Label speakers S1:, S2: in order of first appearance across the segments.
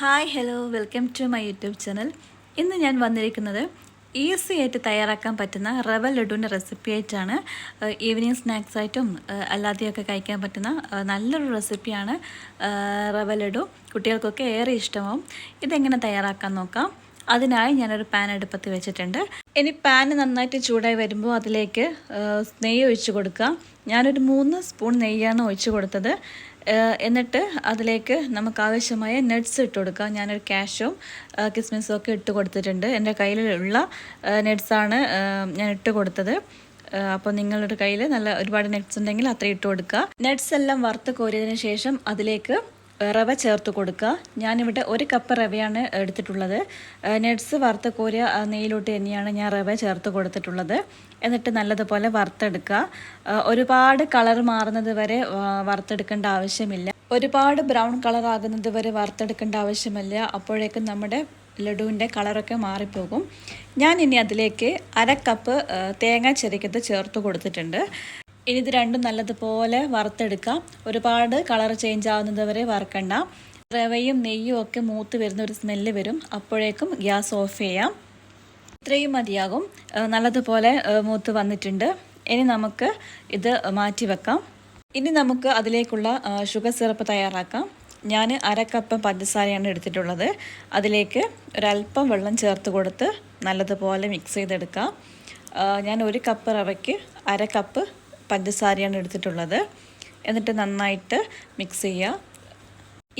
S1: Hi hello welcome to my YouTube channel ഇന്ന് ഞാൻ വന്നിരിക്കുന്നത് ഈസി ആയിട്ട് തയ്യാറാക്കാൻ പറ്റുന്ന റവ ലഡുവിന്റെ റെസിപ്പി ആയിട്ടാണ്. ഈവനിങ് സ്നാക്സ് ആയിട്ടും അല്ലാതെയൊക്കെ കഴിക്കാൻ പറ്റുന്ന നല്ലൊരു റെസിപ്പിയാണ് റവ ലഡു. കുട്ടികൾക്കൊക്കെ ഏറെ ഇഷ്ടമാവും. ഇതെങ്ങനെ തയ്യാറാക്കാൻ നോക്കാം. അതിനായി ഞാനൊരു പാൻ അടുപ്പത്ത് വെച്ചിട്ടുണ്ട്. ഇനി പാൻ നന്നായിട്ട് ചൂടായി വരുമ്പോൾ അതിലേക്ക് നെയ്യ് ഒഴിച്ച് കൊടുക്കുക. ഞാനൊരു മൂന്ന് സ്പൂൺ നെയ്യാണ് ഒഴിച്ച് കൊടുത്തത്. എന്നിട്ട് അതിലേക്ക് നമുക്ക് ആവശ്യമായ നട്ട്സ് ഇട്ട് കൊടുക്കുക. ഞാനൊരു ക്യാഷും കിസ്മിസും ഒക്കെ ഇട്ട് കൊടുത്തിട്ടുണ്ട്. എന്റെ കയ്യിലുള്ള നട്ട്സാണ് ഞാൻ ഇട്ട് കൊടുത്തത്. അപ്പോൾ നിങ്ങളുടെ കയ്യിൽ നല്ല ഒരുപാട് നട്ട്സ് ഉണ്ടെങ്കിൽ അത്ര ഇട്ട് കൊടുക്കുക. നട്ട്സ് എല്ലാം വറുത്ത് കോരിയതിന് ശേഷം അതിലേക്ക് റവ ചേർത്ത് കൊടുക്കുക ഞാനിവിടെ ഒരു കപ്പ് റവയാണ് എടുത്തിട്ടുള്ളത്. നട്ട്സ് വറുത്ത് കോരിയ നെയ്യിലോട്ട് തന്നെയാണ് ഞാൻ റവ ചേർത്ത് കൊടുത്തിട്ടുള്ളത്. എന്നിട്ട് നല്ലതുപോലെ വറുത്തെടുക്കുക ഒരുപാട് കളർ മാറുന്നത് വരെ വറുത്തെടുക്കേണ്ട ആവശ്യമില്ല. ഒരുപാട് ബ്രൗൺ കളർ ആകുന്നത് വരെ വറുത്തെടുക്കേണ്ട ആവശ്യമില്ല. അപ്പോഴേക്കും നമ്മുടെ ലഡുവിന്റെ കളറൊക്കെ മാറിപ്പോകും. ഞാൻ ഇനി അതിലേക്ക് അര കപ്പ് തേങ്ങ ചെറിക്കത്ത് ചേർത്ത് കൊടുത്തിട്ടുണ്ട്. ഇനി ഇത് രണ്ടും നല്ലതുപോലെ വറുത്തെടുക്കാം. ഒരുപാട് കളർ ചേഞ്ച് ആവുന്നത് വരെ വറുക്കണ്ട. റവയും നെയ്യും ഒക്കെ മൂത്ത് വരുന്ന ഒരു സ്മെല്ല് വരും. അപ്പോഴേക്കും ഗ്യാസ് ഓഫ് ചെയ്യാം. ഇത്രയും മതിയാകും. നല്ലതുപോലെ മൂത്ത് വന്നിട്ടുണ്ട്. ഇനി നമുക്ക് ഇത് മാറ്റി വെക്കാം. ഇനി നമുക്ക് അതിലേക്കുള്ള ഷുഗർ സിറപ്പ് തയ്യാറാക്കാം. ഞാൻ അരക്കപ്പ് കപ്പ് പഞ്ചസാരയാണ് എടുത്തിട്ടുള്ളത്. അതിലേക്ക് ഒരല്പം വെള്ളം ചേർത്ത് കൊടുത്ത് നല്ലതുപോലെ മിക്സ് ചെയ്തെടുക്കാം. ഞാൻ ഒരു കപ്പ് റവയ്ക്ക് അര കപ്പ് പഞ്ചസാരയാണ് എടുത്തിട്ടുള്ളത്. എന്നിട്ട് നന്നായിട്ട് മിക്സ് ചെയ്യുക.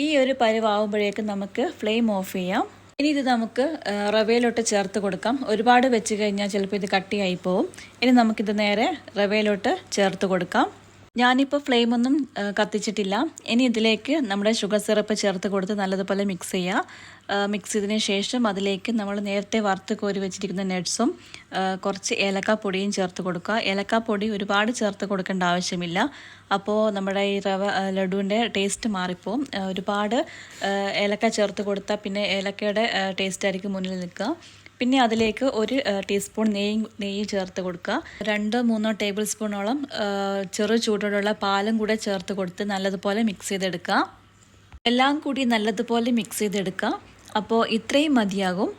S1: ഈ ഒരു പരുവാകുമ്പോഴേക്കും നമുക്ക് ഫ്ലെയിം ഓഫ് ചെയ്യാം. ഇനി ഇത് നമുക്ക് റവയിലോട്ട് ചേർത്ത് കൊടുക്കാം. ഒരുപാട് വെച്ച് കഴിഞ്ഞാൽ ചിലപ്പോൾ ഇത് കട്ടിയായി പോവും. ഇനി നമുക്കിത് നേരെ റവയിലോട്ട് ചേർത്ത് കൊടുക്കാം. ഞാനിപ്പോൾ ഫ്ലെയിമൊന്നും കത്തിച്ചിട്ടില്ല. ഇനി ഇതിലേക്ക് നമ്മുടെ ഷുഗർ സിറപ്പ് ചേർത്ത് കൊടുത്ത് നല്ലതുപോലെ മിക്സ് ചെയ്യുക. മിക്സ് ചെയ്തതിന് ശേഷം അതിലേക്ക് നമ്മൾ നേരത്തെ വറുത്ത് കോരി വെച്ചിരിക്കുന്ന നട്ട്സും കുറച്ച് ഏലക്കാപ്പൊടിയും ചേർത്ത് കൊടുക്കുക. ഏലക്കാപ്പൊടി ഒരുപാട് ചേർത്ത് കൊടുക്കേണ്ട ആവശ്യമില്ല. അപ്പോൾ നമ്മുടെ ഈ റവ ലഡുവിന്റെ ടേസ്റ്റ് മാറിപ്പോവും. ഒരുപാട് ഏലക്ക ചേർത്ത് കൊടുത്താൽ പിന്നെ ഏലക്കയുടെ ടേസ്റ്റ് ആയിരിക്കും മുന്നിൽ നിൽക്കുക. പിന്നെ അതിലേക്ക് ഒരു ടീസ്പൂൺ നെയ്യ് നെയ്യ് ചേർത്ത് കൊടുക്കുക. രണ്ട് മൂന്നോ ടേബിൾ സ്പൂണോളം ചെറു ചൂടോടുള്ള പാലും കൂടെ ചേർത്ത് കൊടുത്ത് നല്ലതുപോലെ മിക്സ് ചെയ്തെടുക്കുക. എല്ലാം കൂടി നല്ലതുപോലെ മിക്സ് ചെയ്തെടുക്കുക. അപ്പോൾ ഇത്രയും മതിയാകും.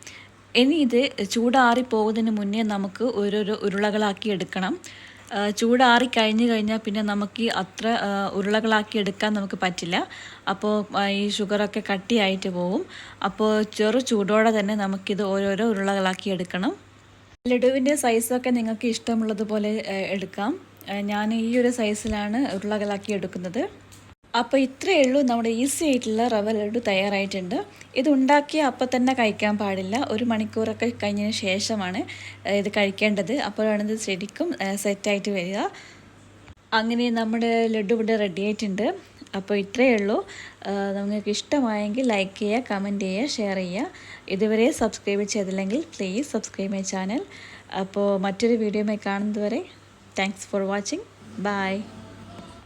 S1: ഇനി ഇത് ചൂടാറി പോകുന്നതിന് മുന്നേ നമുക്ക് ഓരോരോ ഉരുളകളാക്കി എടുക്കണം. ചൂടാറി കഴിഞ്ഞ് കഴിഞ്ഞാൽ പിന്നെ നമുക്ക് അത്ര ഉരുളകളാക്കി എടുക്കാൻ നമുക്ക് പറ്റില്ല. അപ്പോൾ ഈ ഷുഗറൊക്കെ കട്ടിയായിട്ട് പോവും. അപ്പോൾ ചെറു ചൂടോടെ തന്നെ നമുക്കിത് ഓരോരോ ഉരുളകളാക്കി എടുക്കണം. ലഡുവിന്റെ സൈസൊക്കെ നിങ്ങൾക്ക് ഇഷ്ടമുള്ളതുപോലെ എടുക്കാം. ഞാൻ ഈ ഒരു സൈസിലാണ് ഉരുളകളാക്കി എടുക്കുന്നത്. അപ്പോൾ ഇത്രയേ ഉള്ളൂ. നമ്മുടെ ഈസി ആയിട്ടുള്ള റവ ലഡു തയ്യാറായിട്ടുണ്ട്. ഇത് ഉണ്ടാക്കിയ അപ്പം തന്നെ കഴിക്കാൻ പാടില്ല. ഒരു മണിക്കൂറൊക്കെ കഴിഞ്ഞതിന് ശേഷമാണ് ഇത് കഴിക്കേണ്ടത്. അപ്പോഴാണ് ഇത് ശരിക്കും സെറ്റ് സെറ്റായിട്ട് വരിക. അങ്ങനെ നമ്മുടെ ലഡു ഇവിടെ റെഡി ആയിട്ടുണ്ട്. അപ്പോൾ ഇത്രയേ ഉള്ളൂ. നിങ്ങൾക്ക് ഇഷ്ടമായെങ്കിൽ ലൈക്ക് ചെയ്യുക കമന്റ് ചെയ്യുക ഷെയർ ചെയ്യുക. ഇതുവരെ സബ്സ്ക്രൈബ് ചെയ്തില്ലെങ്കിൽ പ്ലീസ് സബ്സ്ക്രൈബ് മൈ ചാനൽ അപ്പോൾ മറ്റൊരു വീഡിയോ കാണുന്നതുവരെ താങ്ക്സ് ഫോർ വാച്ചിങ് ബൈ